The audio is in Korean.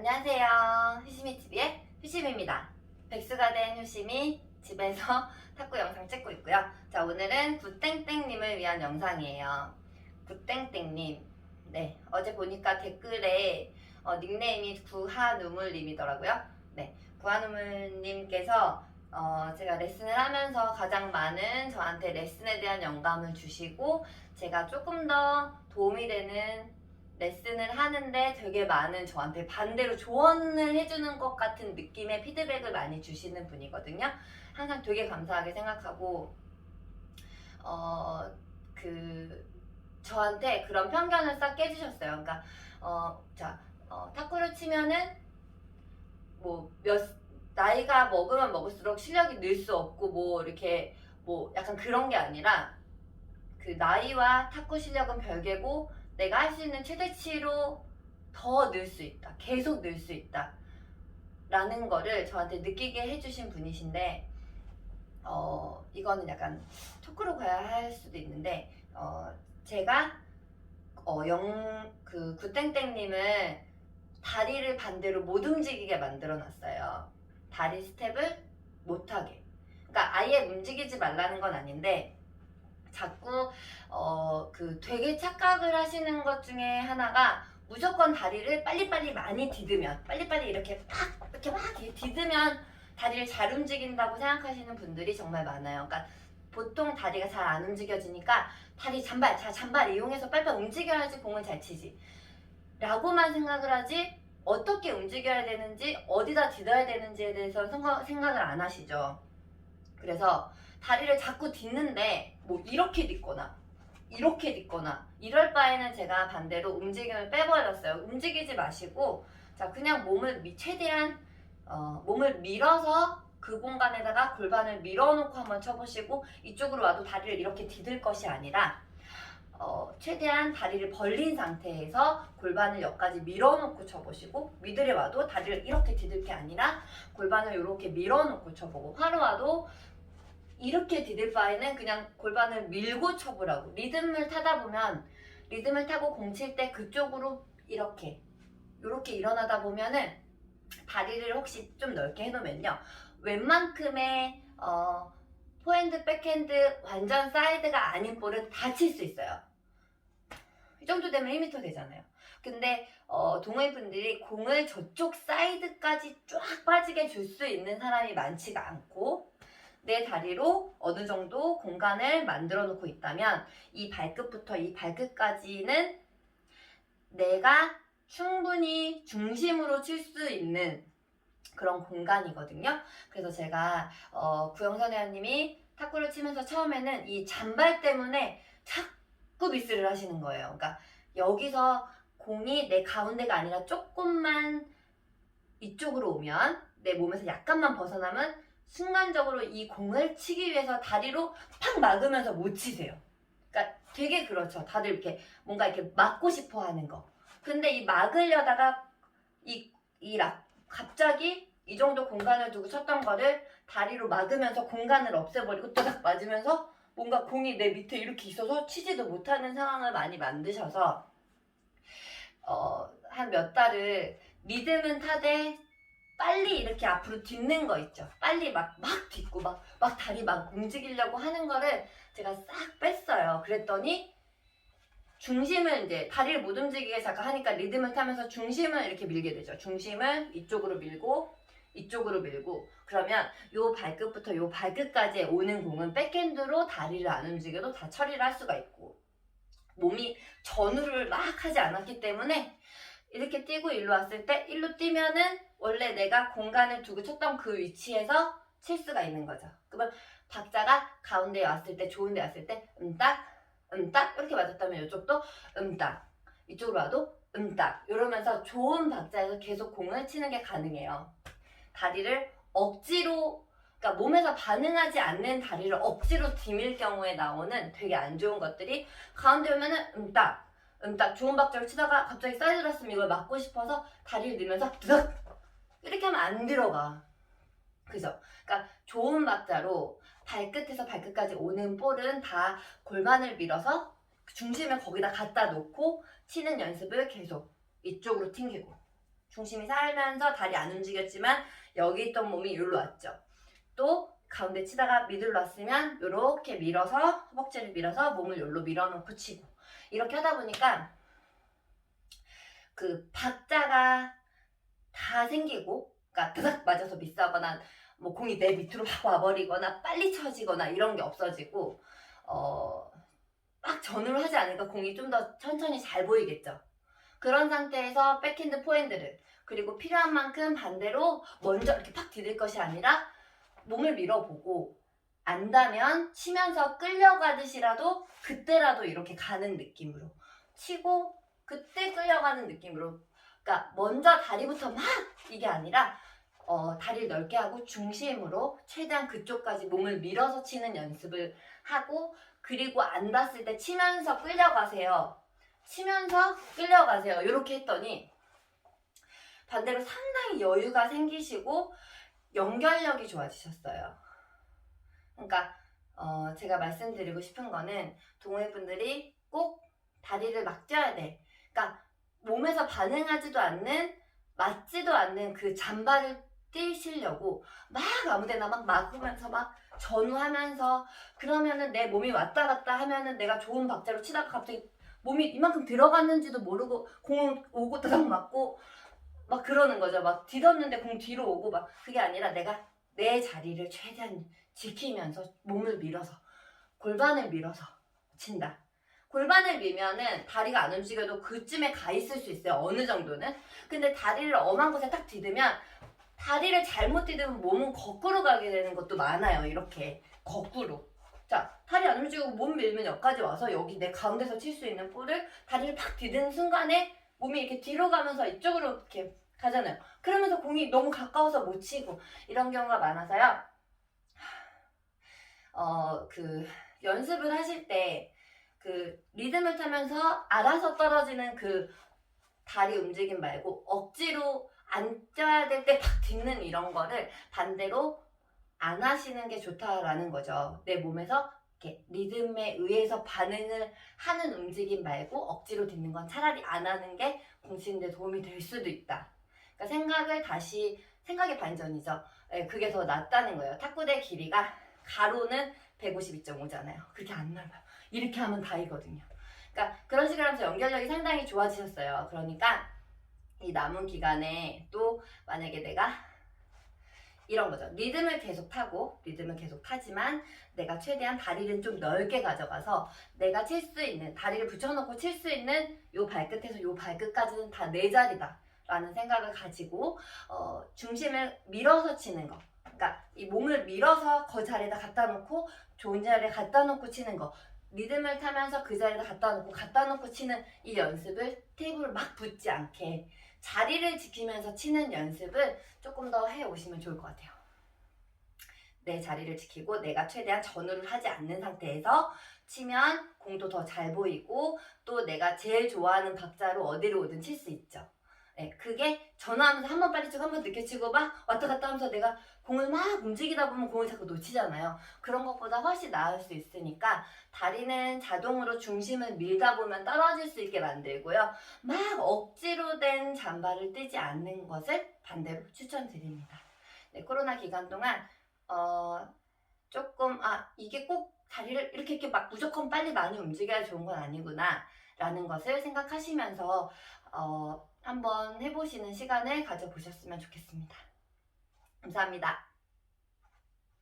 안녕하세요. 휴시미TV의 휴심입니다. 백수가 된 휴심이 집에서 탁구 영상 찍고 있고요. 자, 오늘은 구땡땡님을 위한 영상이에요. 구땡땡님. 네, 어제 보니까 댓글에 어, 닉네임이 구하누물님이더라고요. 네, 구하누물님께서 어, 제가 레슨을 하면서 가장 많은 저한테 레슨에 대한 영감을 주시고 제가 조금 더 도움이 되는 레슨을 하는데 되게 많은 저한테 반대로 조언을 해주는 것 같은 느낌의 피드백을 많이 주시는 분이거든요. 항상 되게 감사하게 생각하고, 어, 그, 저한테 그런 편견을 싹 깨주셨어요. 그러니까, 어, 자, 어, 탁구를 치면은, 뭐, 몇, 나이가 먹으면 먹을수록 실력이 늘 수 없고, 뭐, 이렇게, 뭐, 약간 그런 게 아니라, 그 나이와 탁구 실력은 별개고, 내가 할 수 있는 최대치로 더 늘 수 있다. 계속 늘 수 있다. 라는 거를 저한테 느끼게 해주신 분이신데, 어, 이거는 약간 토크로 가야 할 수도 있는데, 어, 제가, 어, 영, 그, 구땡땡님을 다리를 반대로 못 움직이게 만들어 놨어요. 다리 스텝을 못하게. 그러니까 아예 움직이지 말라는 건 아닌데, 자꾸 어 그 되게 착각을 하시는 것 중에 하나가 무조건 다리를 빨리빨리 많이 디드면 빨리빨리 이렇게 팍 이렇게 막 디드면 다리를 잘 움직인다고 생각하시는 분들이 정말 많아요. 그러니까 보통 다리가 잘 안 움직여지니까 다리 잔발, 자 잔발 이용해서 빨리빨리 움직여야지 공을 잘 치지. 라고만 생각을 하지 어떻게 움직여야 되는지 어디다 디뎌야 되는지에 대해서 생각, 생각을 안 하시죠. 그래서 다리를 자꾸 딛는데 뭐 이렇게 딛거나 이렇게 딛거나 이럴 바에는 제가 반대로 움직임을 빼버렸어요. 움직이지 마시고 자 그냥 몸을 미- 최대한 어, 몸을 밀어서 그 공간에다가 골반을 밀어놓고 한번 쳐보시고 이쪽으로 와도 다리를 이렇게 디딜 것이 아니라 어, 최대한 다리를 벌린 상태에서 골반을 여기까지 밀어놓고 쳐보시고 미들에 와도 다리를 이렇게 디딜 게 아니라 골반을 이렇게 밀어놓고 쳐보고 화로 와도 이렇게 디딜 바에는 그냥 골반을 밀고 쳐보라고. 리듬을 타다 보면 리듬을 타고 공 칠 때 그쪽으로 이렇게 이렇게 일어나다 보면은 다리를 혹시 좀 넓게 해놓으면요. 웬만큼의 어, 포핸드 백핸드 완전 사이드가 아닌 볼은 다 칠 수 있어요. 이 정도 되면 1m 되잖아요. 근데 어, 동호인분들이 공을 저쪽 사이드까지 쫙 빠지게 줄 수 있는 사람이 많지가 않고 내 다리로 어느 정도 공간을 만들어 놓고 있다면 이 발끝부터 이 발끝까지는 내가 충분히 중심으로 칠 수 있는 그런 공간이거든요. 그래서 제가 어, 구영선 회원님이 탁구를 치면서 처음에는 이 잔발 때문에 자꾸 미스를 하시는 거예요. 그러니까 여기서 공이 내 가운데가 아니라 조금만 이쪽으로 오면 내 몸에서 약간만 벗어나면 순간적으로 이 공을 치기 위해서 다리로 팍 막으면서 못 치세요. 그러니까 되게 그렇죠. 다들 이렇게 뭔가 이렇게 막고 싶어 하는 거. 근데 이 막으려다가 이, 이 락, 갑자기 이 정도 공간을 두고 쳤던 거를 다리로 막으면서 공간을 없애버리고 또닥 맞으면서 뭔가 공이 내 밑에 이렇게 있어서 치지도 못하는 상황을 많이 만드셔서 어, 한 몇 달을 리듬은 타되 빨리 이렇게 앞으로 딛는 거 있죠. 빨리 막, 막 딛고 막, 막 다리 막 움직이려고 하는 거를 제가 싹 뺐어요. 그랬더니 중심을 이제 다리를 못 움직이게 잠깐 하니까 리듬을 타면서 중심을 이렇게 밀게 되죠. 중심을 이쪽으로 밀고 이쪽으로 밀고 그러면 요 발끝부터 요 발끝까지 오는 공은 백핸드로 다리를 안 움직여도 다 처리를 할 수가 있고 몸이 전후를 막 하지 않았기 때문에 이렇게 뛰고 일로 왔을 때 일로 뛰면은 원래 내가 공간을 두고 쳤던 그 위치에서 칠 수가 있는 거죠. 그러면 박자가 가운데에 왔을 때 좋은 데 왔을 때 음딱 음딱 이렇게 맞았다면 이쪽도 음딱 이쪽으로 와도 음딱 이러면서 좋은 박자에서 계속 공을 치는 게 가능해요. 다리를 억지로 그러니까 몸에서 반응하지 않는 다리를 억지로 디밀 경우에 나오는 되게 안 좋은 것들이 가운데 오면은 음딱 음딱 좋은 박자를 치다가 갑자기 사이드 ras으면 이걸 맞고 싶어서 다리를 넣으면서 드덕 이렇게 하면 안 들어가. 그죠? 그러니까 좋은 박자로 발끝에서 발끝까지 오는 볼은 다 골반을 밀어서 중심을 거기다 갖다 놓고 치는 연습을 계속 이쪽으로 튕기고 중심이 살면서 다리 안 움직였지만 여기 있던 몸이 여기로 왔죠. 또 가운데 치다가 미들로 왔으면 이렇게 밀어서 허벅지를 밀어서 몸을 여기로 밀어놓고 치고 이렇게 하다 보니까 그 박자가 다 생기고 그러니까 드닥 맞아서 미스하거나 뭐 공이 내 밑으로 확 와버리거나 빨리 쳐지거나 이런 게 없어지고 어, 막 전후를 하지 않으니까 공이 좀 더 천천히 잘 보이겠죠. 그런 상태에서 백핸드 포핸드를 그리고 필요한 만큼 반대로 먼저 이렇게 팍 디딜 것이 아니라 몸을 밀어보고 안다면 치면서 끌려가듯이라도 그때라도 이렇게 가는 느낌으로 치고 그때 끌려가는 느낌으로 그러니까 먼저 다리부터 막 이게 아니라 어, 다리를 넓게 하고 중심으로 최대한 그쪽까지 몸을 밀어서 치는 연습을 하고 그리고 안 닿았을 때 치면서 끌려가세요. 치면서 끌려가세요. 이렇게 했더니 반대로 상당히 여유가 생기시고 연결력이 좋아지셨어요. 그러니까 어, 제가 말씀드리고 싶은 거는 동호회분들이 꼭 다리를 막 쪄야 돼. 그러니까 몸에서 반응하지도 않는 맞지도 않는 그 잠바를 뛰시려고 막 아무데나 막 막으면서 막 전후하면서 그러면은 내 몸이 왔다 갔다 하면은 내가 좋은 박자로 치다가 갑자기 몸이 이만큼 들어갔는지도 모르고 공 오고 따닥 맞고 막 그러는 거죠. 막 뒤덮는데 공 뒤로 오고 막 그게 아니라 내가 내 자리를 최대한 지키면서 몸을 밀어서 골반을 밀어서 친다. 골반을 밀면은 다리가 안 움직여도 그쯤에 가 있을 수 있어요. 어느 정도는. 근데 다리를 엄한 곳에 딱 디디면 다리를 잘못 디디면 몸은 거꾸로 가게 되는 것도 많아요. 이렇게 거꾸로. 자, 다리 안 움직이고 몸 밀면 여기까지 와서 여기 내 가운데서 칠 수 있는 볼을 다리를 팍 디디는 순간에 몸이 이렇게 뒤로 가면서 이쪽으로 이렇게 가잖아요. 그러면서 공이 너무 가까워서 못 치고 이런 경우가 많아서요. 어, 그 연습을 하실 때 그 리듬을 타면서 알아서 떨어지는 그 다리 움직임 말고 억지로 앉아야 될때팍 딛는 이런 거를 반대로 안 하시는 게 좋다라는 거죠. 내 몸에서 이렇게 리듬에 의해서 반응을 하는 움직임 말고 억지로 딛는 건 차라리 안 하는 게 공치는데 도움이 될 수도 있다. 그러니까 생각을 다시 생각의 반전이죠. 예, 그게 더 낫다는 거예요. 탁구대 길이가 가로는 152.5잖아요. 그렇게 안 넓어요. 이렇게 하면 다이거든요. 그러니까 그런 식으로 하면서 연결력이 상당히 좋아지셨어요. 그러니까 이 남은 기간에 또 만약에 내가 이런 거죠. 리듬을 계속 타고 리듬을 계속 타지만 내가 최대한 다리를 좀 넓게 가져가서 내가 칠 수 있는 다리를 붙여놓고 칠 수 있는 요 발끝에서 요 발끝까지는 다 내 자리다. 라는 생각을 가지고 어, 중심을 밀어서 치는 거. 그러니까 이 몸을 밀어서 그 자리에다 갖다 놓고 좋은 자리에 갖다 놓고 치는 거. 리듬을 타면서 그 자리에다 갖다 놓고 갖다 놓고 치는 이 연습을 테이블 막 붙지 않게 자리를 지키면서 치는 연습을 조금 더 해 오시면 좋을 것 같아요. 내 자리를 지키고 내가 최대한 전후를 하지 않는 상태에서 치면 공도 더 잘 보이고 또 내가 제일 좋아하는 박자로 어디로 오든 칠 수 있죠. 네, 그게 전화하면서 한 번 빨리 치고 한 번 늦게 치고 막 왔다 갔다 하면서 내가 공을 막 움직이다 보면 공을 자꾸 놓치잖아요. 그런 것보다 훨씬 나을 수 있으니까 다리는 자동으로 중심을 밀다 보면 떨어질 수 있게 만들고요. 막 억지로 된 잠바를 뜨지 않는 것을 반대로 추천드립니다. 네, 코로나 기간 동안 어, 조금 아 이게 꼭 다리를 이렇게 이렇게 막 무조건 빨리 많이 움직여야 좋은 건 아니구나 라는 것을 생각하시면서 어, 한번 해보시는 시간을 가져보셨으면 좋겠습니다. 감사합니다.